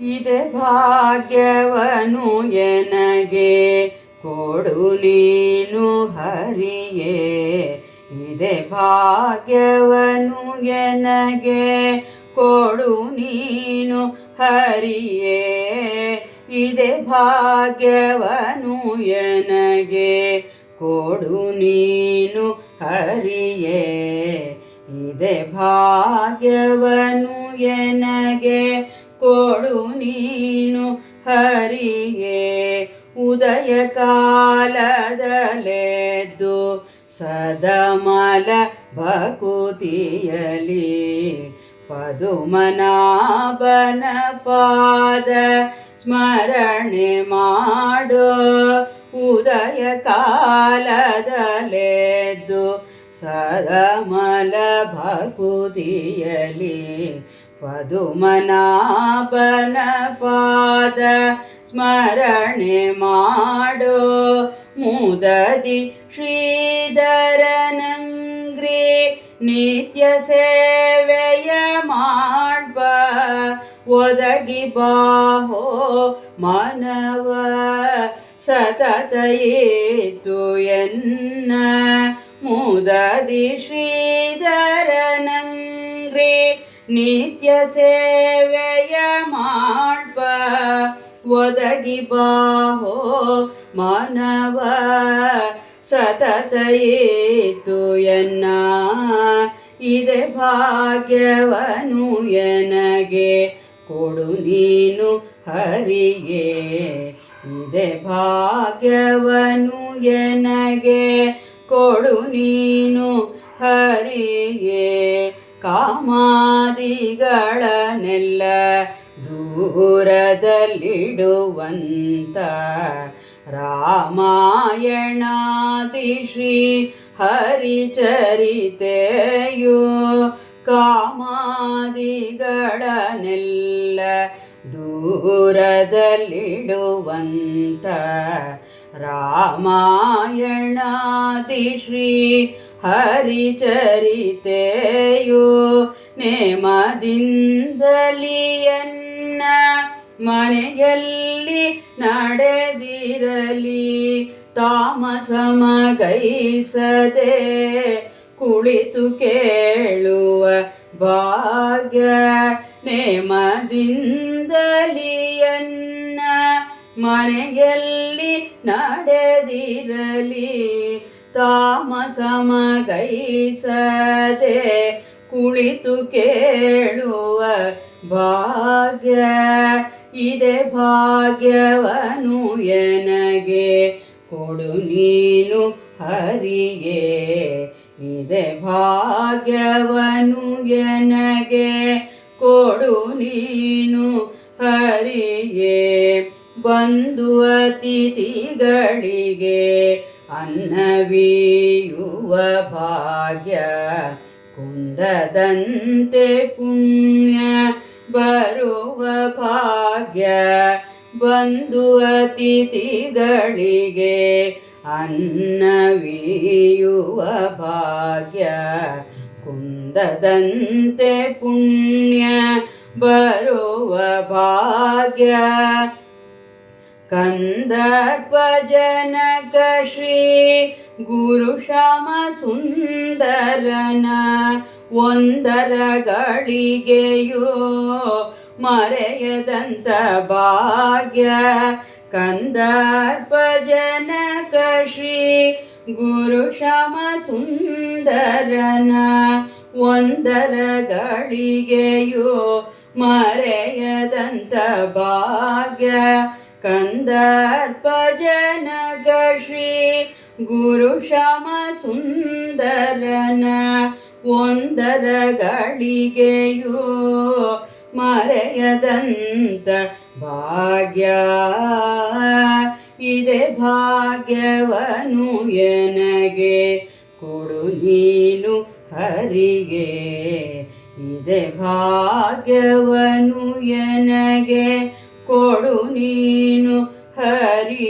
ಇದೆ ಭಾಗ್ಯವನು ಎನಗೆ ಕೊಡು ನೀನು ಹರಿಯೇ. ಇದೆ ಭಾಗ್ಯವನು ಎನಗೆ ಕೊಡು ನೀನು ಹರಿಯೇ. ಇದೆ ಭಾಗ್ಯವನು ಎನಗೆ ಕೊಡು ನೀನು ಹರಿಯೇ. ಇದೆ ಭಾಗ್ಯವನು ಎನಗೆ ಕೊಡು ನೀನು ಹರಿಯೇ. ಉದಯ ಕಾಲದಲೆದ್ದು ಸದಮಲ ಭಕುತಿಯಲಿ. ಪದುಮನಾಭನ ಪಾದ ಸ್ಮರಣೆ ಮಾಡೋ. ಉದಯ ಕಾಲದಲೆದ್ದು ಸದಮಲ ಭಕುತಿಯಲಿ ಪದುಮನಾಭನ ಪಾದ ಸ್ಮರಣೆ ಮಾಡೋ ಮುದದಿ ಶ್ರೀಧರನಂಗ್ರಿ ನಿತ್ಯ ಸೇವೆಯ ಮಾಡ್ಬ ಒದಗಿ ಬಾಹೋ ಮನವ ಸತತ ಮುದದಿ ಶ್ರೀಧರನಂಗ್ರಿ ನಿತ್ಯ ಸೇವೆಯ ಮಾಡ್ಬ ಒದಗಿ ಬಾಹೋ ಮಾನವ ಸತತ ಏತು ಎನ್ನ, ಇದೆ ಭಾಗ್ಯವನು ಎನಗೆ ಕೊಡು ನೀನು ಹರಿಗೆ ಇದೆ ಭಾಗ್ಯವನು ಎನಗೆ ಕೊಡು ನೀನು ಹರಿಗೆ ಕಾಮಾದಿಗಳನ್ನೆಲ್ಲ ದೂರದಲ್ಲಿಡುವಂತ ರಾಮಾಯಣಾದಿ ಶ್ರೀ ಹರಿಚರಿತೆಯು ಕಾಮಾದಿಗಳನ್ನೆಲ್ಲ ದೂರದಲ್ಲಿಡುವಂತ ರಾಮಾಯಣಾದಿ ಶ್ರೀ ಹರಿಚರಿತೆಯು ನೇಮದಿಂದಲಿಯನ್ನ ಮನೆಯಲ್ಲಿ ನಡೆದಿರಲಿ. ತಾಮಸಮಗೈಸದೆ ಕುಳಿತು ಕೇಳುವ ಭಾಗ್ಯ ನೇಮದಿಂದಲಿಯನ್ನ ಮನೆಯಲ್ಲಿ ನಡೆದಿರಲಿ ತಾಮಸಮಗೈಸದೆ ಕುಳಿತು ಕೇಳುವ ಭಾಗ್ಯ ಇದೆ. ಭಾಗ್ಯವನು ಎನಗೆ ಕೊಡು ನೀನು ಹರಿಯೇ ಇದೆ. ಭಾಗ್ಯವನು ಎನಗೆ ಕೊಡು ನೀನು ಅತಿಥಿಗಳಿಗೆ ಅನ್ನವೀಯುವ ಭಾಗ್ಯ, ಕುಂದದಂತೆ ಪುಣ್ಯ ಬರುವ ಭಾಗ್ಯ. ಬಂದು ಅತಿಥಿಗಳಿಗೆ ಅನ್ನವೀಯುವ ಭಾಗ್ಯ, ಕುಂದದಂತೆ ಪುಣ್ಯ ಬರುವ ಭಾಗ್ಯ. ಶಮ ಸುಂದರನ ಒಂದರ ಗಳಿಗೆಯೋ ಮರೆಯದಂತ ಭಾಗ್ಯ ಕಂದರ್ಪಜನಕ ಶ್ರೀ ಗುರು ಶ್ಯಾಮ ಸುಂದರನ ಒಂದರ ಗಳಿಗೆಯೋ ಮರೆಯದಂತ ಭಾಗ್ಯ ಕಂದರ್ಪ ಜನಕ ಶ್ರೀ ಗುರು ಶಮ ಸುಂದರನ ಒಂದರ ಗಳಿಗೆಯೋ ಮರೆಯದಂತ ಭಾಗ್ಯ. ಇದೆ ಭಾಗ್ಯವನು ಎನಗೆ ಕೊಡು ನೀನು ಹರಿಗೆ ಇದೆ ಭಾಗ್ಯವನು ಎನಗೆ ಕೊಡು ನೀನು ಹರಿಯೇ